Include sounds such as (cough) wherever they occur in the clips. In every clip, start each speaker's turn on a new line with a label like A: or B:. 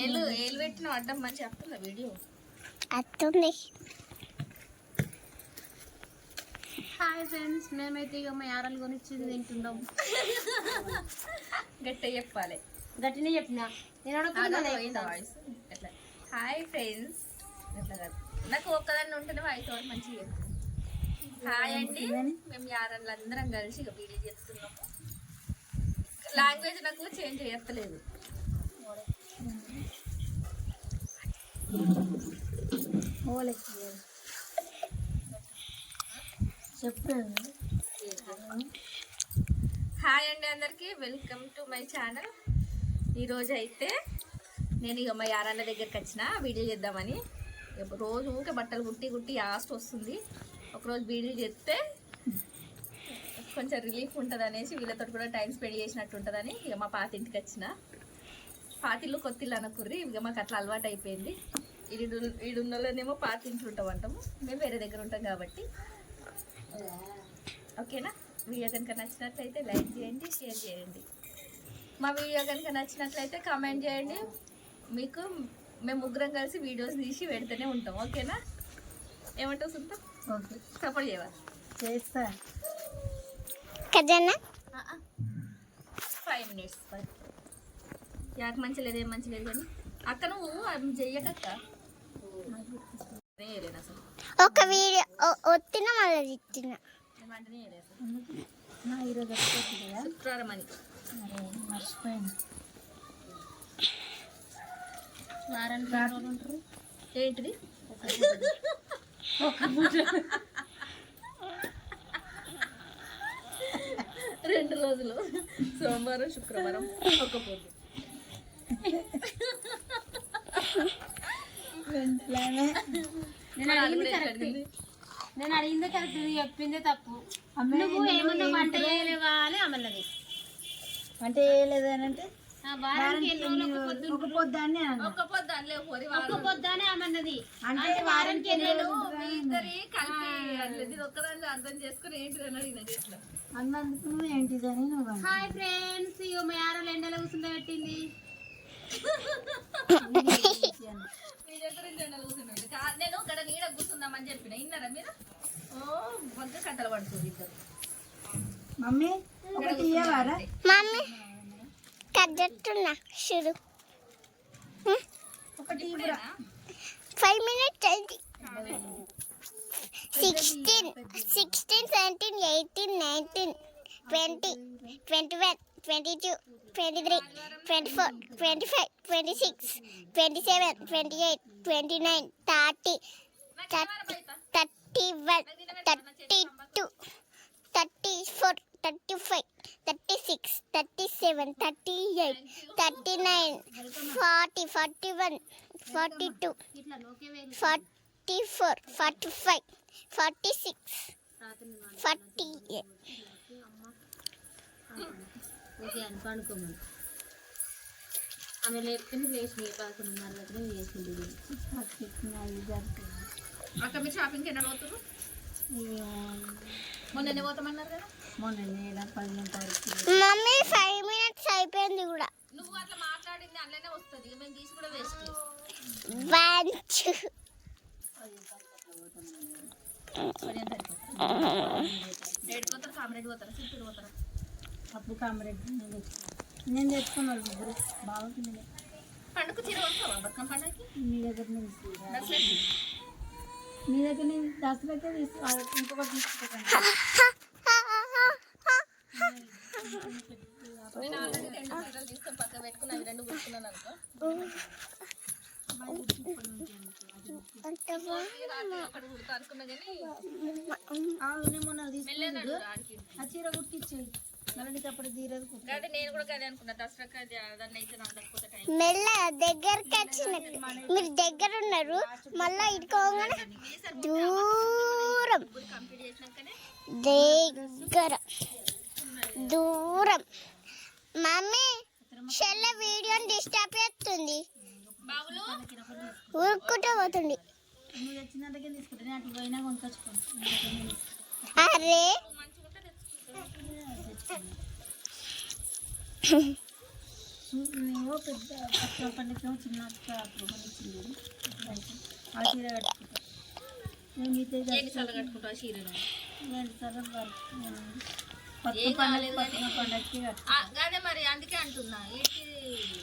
A: ఏళ్ళు ఏళ్ళు పెట్టిన అడ్డం మంచి చెప్తుందా వీడియో?
B: హాయ్ ఫ్రెండ్స్ మేమైతే ఇక మా యారాలు కొనిచ్చింది తింటున్నాం.
A: గట్టిగా చెప్పాలి.
B: గట్టినే చెప్పిన? నేను
A: ఎట్లా హాయ్ ఫ్రెండ్స్. నాకు ఒక్కదాన్ని ఉంటేనే వాయిస్ ఒకటి మంచిగా చెప్తుంది హాయ్ అండి. మేము యారన్లు అందరం కలిసి ఇక వీడియో చేస్తున్నాము లాంగ్వేజ్ నాకు చేంజ్ చేయట్లేదు హాయ్ అండి అందరికీ. వెల్కమ్ టు మై ఛానల్ ఈరోజు అయితే నేను ఇక మా యారన్న దగ్గరికి వచ్చిన వీడియో చేద్దామని. ఇక రోజు ఊకే బట్టలు కుట్టి కుట్టి యాస్ట్ వస్తుంది. ఒకరోజు వీడియో చేస్తే కొంచెం రిలీఫ్ ఉంటుంది అనేసి వీళ్ళతో కూడా టైం స్పెండ్ చేసినట్టు ఉంటుందని ఇక మా పాతింటికి వచ్చిన. పాతిళ్ళు కొత్తిళ్ళు అనకుర్రి ఇక మాకు అట్లా అలవాటు అయిపోయింది. ఈడు ఈడున్నోళ్ళనేమో పాత ఇంట్లో ఉంటాం అంటాము. మేము వేరే దగ్గర ఉంటాం కాబట్టి. ఓకేనా? వీడియో కనుక నచ్చినట్లయితే లైక్ చేయండి షేర్ చేయండి. మా వీడియో కనుక నచ్చినట్లయితే కామెంట్ చేయండి. మీకు మేము ముగ్గురం కలిసి వీడియోస్ తీసి పెడుతూనే ఉంటాం. ఓకేనా? ఏమంటావు సుంతం
B: ఓకే.
A: సపోర్ట్ చేయాలి
B: చేస్తా.
C: కదన్నా
A: ఫైవ్ మినిట్స్ యాక మంచి లేదు ఏం మంచి లేదు కానీ. అక్క నువ్వు అది చెయ్యకక్క
C: ఒక వీడియో ఒత్తిన మళ్ళీ తిట్టిన.
A: శుక్రవారం అని
B: వారానికి
A: ఏంటిది రెండు రోజులు సోమవారం శుక్రవారం ఒక పొద్దు
B: నేను అడిగింది కరెక్ట్. నేను అడిగిందే కరెక్ట్ చెప్పిందే తప్పు. నువ్వు ఏమన్నా వంట చేయలేవా అని అమన్నది
D: అంటే వేయలేదు అని అంటే?
B: ఒక ఒక్క అమన్నది
D: వారానికి ఎన్ని
A: మీ ఇద్దరి కలిపి ఒక్కదాన్ని అర్థం చేసుకుని ఏంటి అని అడిగిన ఇట్లా
D: అన్నందుకు నువ్వు ఏంటిదని నువ్వు.
B: హాయ్ ఫ్రెండ్స్ ఇగో మా యారాలు ఎండలో కూర్చుందో పెట్టింది. (laughs)
A: నేను ఇక్కడ నీడ కూర్చుందామని చెప్పిన. విన్నారా మీరు? ఓ వంక కథలు పడుతుంది ఇద్దరు.
D: మమ్మీ ఒకటి ఇయ్యవారా
C: మమ్మీ
D: ఒకటి?
C: ఫైవ్ మినిట్స్ అయింది. Sixteen sixteen seventeen eighteen nineteen twenty twenty one twenty two twenty three. Twenty four twenty five twenty six twenty seven twenty eight twenty nine thirty thirty thirty one thirty two thirty four thirty five thirty six thirty seven thirty eight thirty nine forty forty one forty two forty four forty five forty six forty eight
B: okay అని ఆమె లేపుకుని లేచి పదకొండున్నర దగ్గర వేసింది
A: అక్క మీరు షాపింగ్కి ఎన్న పోతున్నారు మొన్న ఎన్ని పోతామన్నారు కదా.
D: మొన్న నేల పదిహేను తారీఖు.
C: మమ్మీ ఫైవ్ మినిట్స్ అయిపోయింది కూడా.
A: నువ్వు అట్లా మాట్లాడింది అందులోనే వస్తుంది. మేము తీసి కూడా వేస్ట్
C: బంచ్
A: రేటు పోతారు? కామరేట్ పోతారా? సిప్పుడు పోతారా?
D: అప్పుడు కామరెడ్డి నేను తెచ్చుకున్నాను నేను బాగుంటుంది
A: పండుగ చీర కొనుక్కోవా బతుకమ్మ పండుగకి?
D: మీ దగ్గర
A: దసరాకి
D: మీ దగ్గర నుంచి దసరాకే తీసు ఆ, ఇంకొకటి తీసుకుంటాను.
A: నేను ఆల్రెడీ రెండు చీరలు తీసుకొని పక్కన పెట్టుకుని అవి రెండు కుట్టుకున్నాను అనుకో. అనుకున్నా కానీ
D: నేను ఆ చీర కుట్టించేయి
A: కాబట్టి నేను కూడా అనుకున్నా. దసరాకి అది అయితే టైం
C: మెల్ల దగ్గరికి వచ్చినట్టు మీరు దగ్గర ఉన్నారు. మళ్ళా ఇటుకోగానే దూరం. దగ్గర. దూరం. మమ్మీ చెల్ల వీడియోని డిస్టర్బ్ చేస్తుంది. ఊరుకుంటూ పోతుంది. అరే
A: మంచిగా
D: పెద్ద పండుగ చిన్న అక్క అప్పుడు కొనిచ్చింది ఆ చీర నేను నీతో
A: కట్టుకుంటాం ఆ చీరను అదే మరి అందుకే అంటున్నా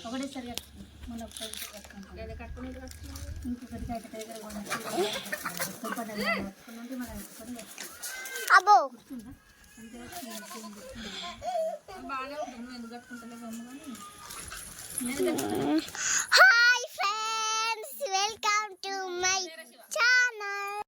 D: ఒకటేసారి కట్టుకుంటా మన ఒక్కసారి కట్టుకుంటాం
A: కట్టుకునేది
D: ఇంకొకటి దగ్గర కొనుక్కుంటే మనం కట్టుకుంటాం
C: అబ్బో.
D: అంతే
A: బాగానే ఉంటుంది. ఎందుకు కట్టుకుంటలేవు అమ్మ? కానీ